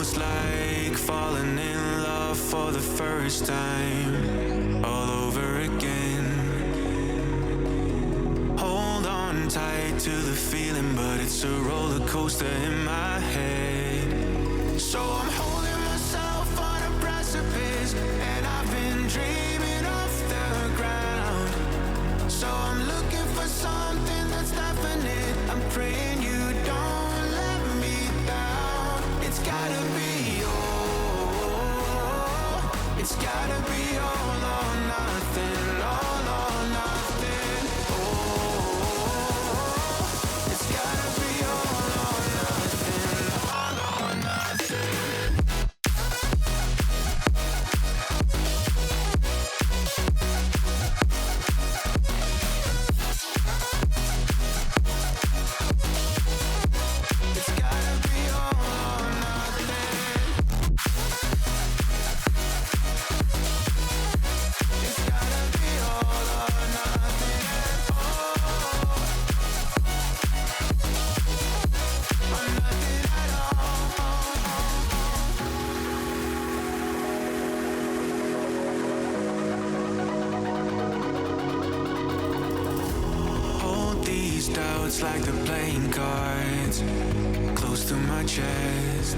It's like falling in love for the first time all over again. Hold on tight to the feeling, but it's a roller coaster in my head. So I'm holding myself on a precipice, and I've been dreaming off the ground. So I'm looking for some. It's gotta be all or nothing. All playing cards close to my chest.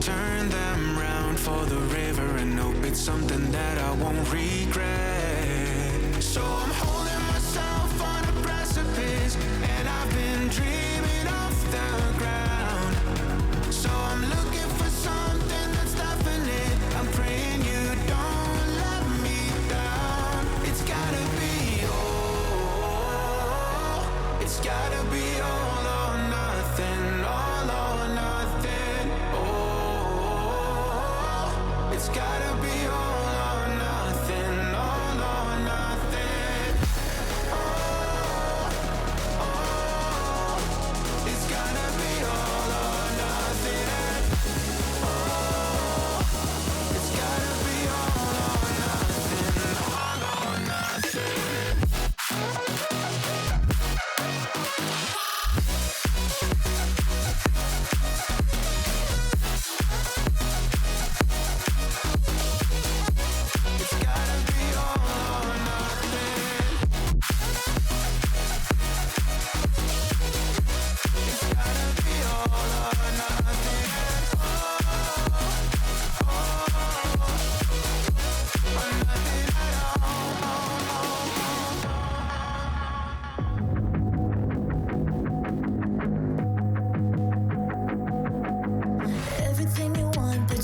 Turn them round for the river and hope it's something that I won't regret. So I'm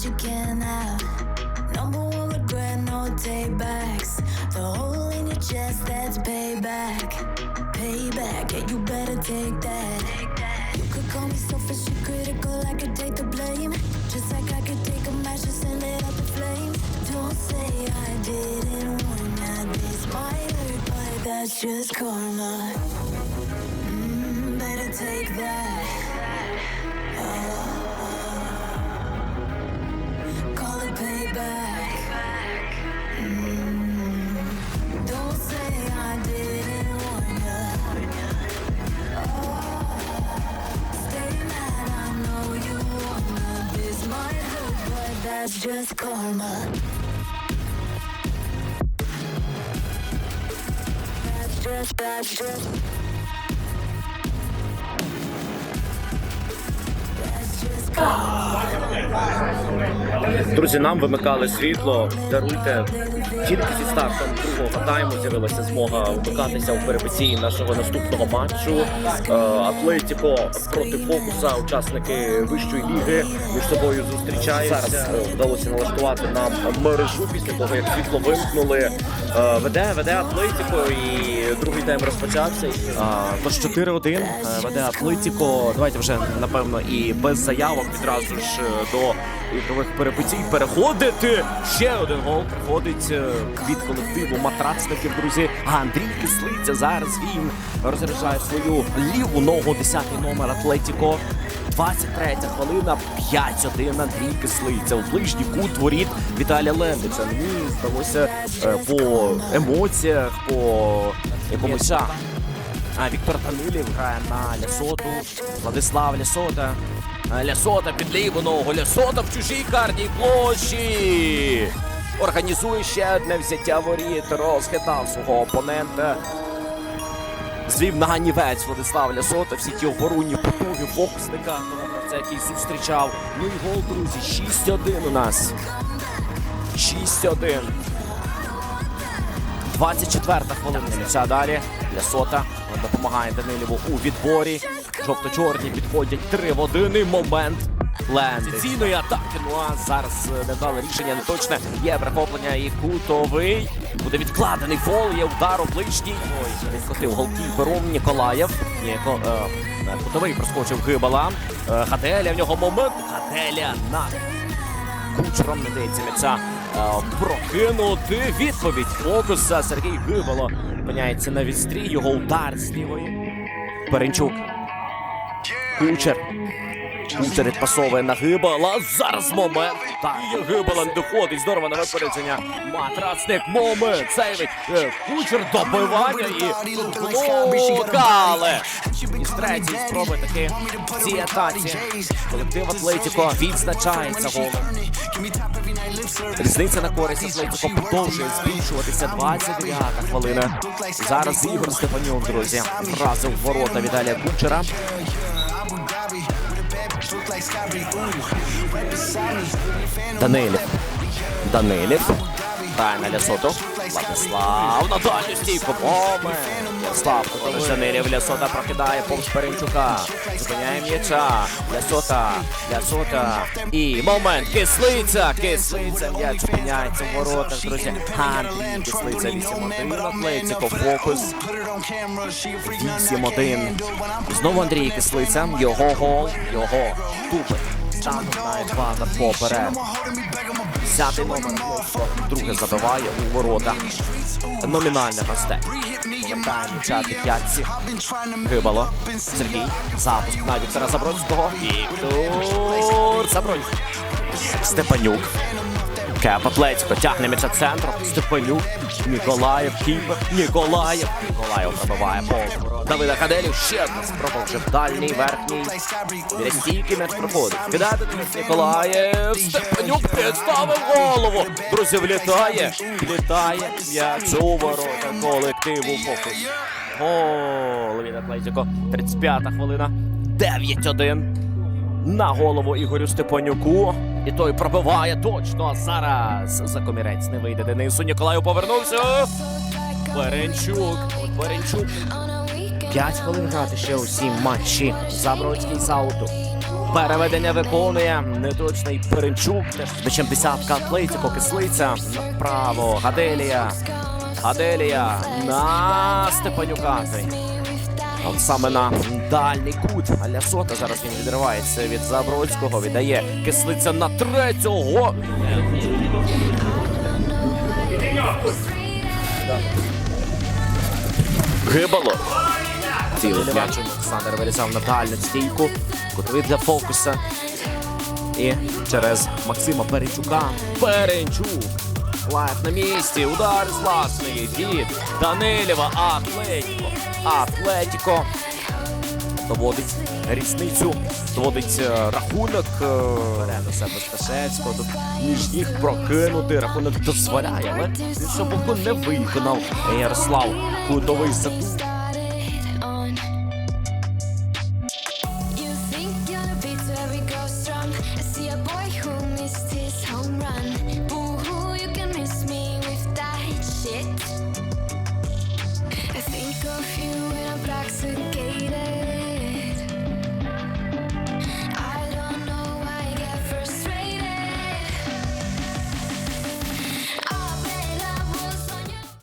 you can't have. Number one regret, no taybacks. The hole in your chest, that's payback. Payback, yeah, you better take that. You could call me selfish and critical, I could take the blame. Just like I could take a match and send it up in flames. Don't say I didn't warn that this might hurt, but that's just karma. Mm, better take that. Just karma. That's just, that's just. That's just karma. Друзі, нам вимикали світло. Даруйте тільки зі стартом другого тайму з'явилася змога вмикатися у перипетії нашого наступного матчу. Е, Атлетіко проти фокуса. Учасники вищої ліги між собою зустрічаються. Зараз е, вдалося налаштувати нам мережу після того, як світло вимкнули. Е, Веде, веде Атлетіко і другий тайм розпочався. Тож 4-1 е, веде Атлетіко. Давайте вже напевно і без заявок відразу ж до ігрових перепитій переходити. Ще один гол приходить від колективу матрацників, друзі. А Андрій Кислиця зараз він розряджає свою ліву ногу, 10-й номер Атлетіко. 23 хвилина, 5-1 Андрій Кислиця. У ближній кут воріт Віталія Лендича. Мені здалося е, по емоціях, по якомусь. А Віктор Данилів грає на Лясоту. Владислав Лясота Лясота під ногу. Лясота в чужій карній площі. Організує ще одне взяття воріт. Розхитав свого опонента. Звів на ганівець Владислав Лясота. Всі ті оборонні потуги фокусника, гравця, який зустрічав. Ну і гол, друзі. 6-1 у нас. 6-1. 24-та хвилина м'яча далі. Лясота допомагає Даниліву у відборі. Жовто-чорні підходять 3 в 1 і момент. Ленди. атаки. Ну а зараз е, невдале рішення не точне. Є перехоплення і кутовий. Буде відкладений фол, є удар ближній. Ой, відкотив голкіпером Ніколаєв. Ніко, е, кутовий проскочив Гибала. Е, Хаделя в нього момент. Хаделя на Кучером не дається м'яча е, прокинути. Відповідь фокуса Сергій Гибало опиняється на відстрі. Його удар з лівої. Перенчук. Кучер. Кучер відпасовує на Гибала. Зараз момент. Так, і Гибала не доходить. Здорово на випередження. Матрацник. Момент. Сейвить. Е, Кучер добивання і блокали. І з спроби таки в цій атаці. Колектив Атлетіко відзначається голом. Різниця на користь Атлетіко продовжує збільшуватися. 29-та хвилина. Зараз Ігор Степанюк, друзі, вразив ворота Віталія Кучера. Данилів. Данилів. Тайна Лясоту. Владислав на дальню стійку. Ярослав Котович Данилів. Лясота прокидає повз Перенчука. Зупиняє м'яча. Лясота. Лясота. І момент. Кислиця. Кислиця. М'яч зупиняється в воротах, друзі. Андрій Кислиця 8-1. Атлетико. Фокус. 8-1. Знову Андрій Кислиця. Його гол. Його тупить. Знає два за поперед. Десятий номер друге забиває у ворота. Номінальне росте. Повертає м'яча п'ятці. Сергій. Запуск на Віктора Забродського. Віктор Забродський. Степанюк. Кеп Атлетико тягне м'яча центром. Степанюк. Ніколаєв. Кіпер. Ніколаєв. Ніколаєв пробиває пол. Давида Хаделів. Ще одна спроба вже дальній верхній. Біля стійки м'яч проходить. Кидає Денис Ніколаєв. Степанюк підставив голову. Друзі, влітає. Влітає м'яч у ворота колективу фокус. Гол від Атлетико. 35-та хвилина. 9-1 на голову Ігорю Степанюку. І той пробиває точно. Зараз за комірець не вийде Денису. Ніколаю повернувся. Беренчук. Беренчук. П'ять хвилин грати ще у сім матчі. Забродський з ауту. Переведення виконує неточний Перенчук. Теж з м'ячем десятка Атлетико, кислиця. Направо. Гаделія. Гаделія на Степанюка. От саме на дальній кут. Аля Сота зараз він відривається від Забродського. Віддає кислиця на третього. Гибало. Цілий м'яч Олександр вирізав на дальню стійку. Кутовий для фокуса. І через Максима Перенчука. Перенчук. Лайф на місці. Удар з власної від Данилєва. Атлетіко. Атлетіко. Доводить різницю. Доводить е, рахунок. Бере себе Сташевського. Тут між їх прокинути. Рахунок дозволяє, але з іншого боку не виконав Ярослав. Кутовий задум.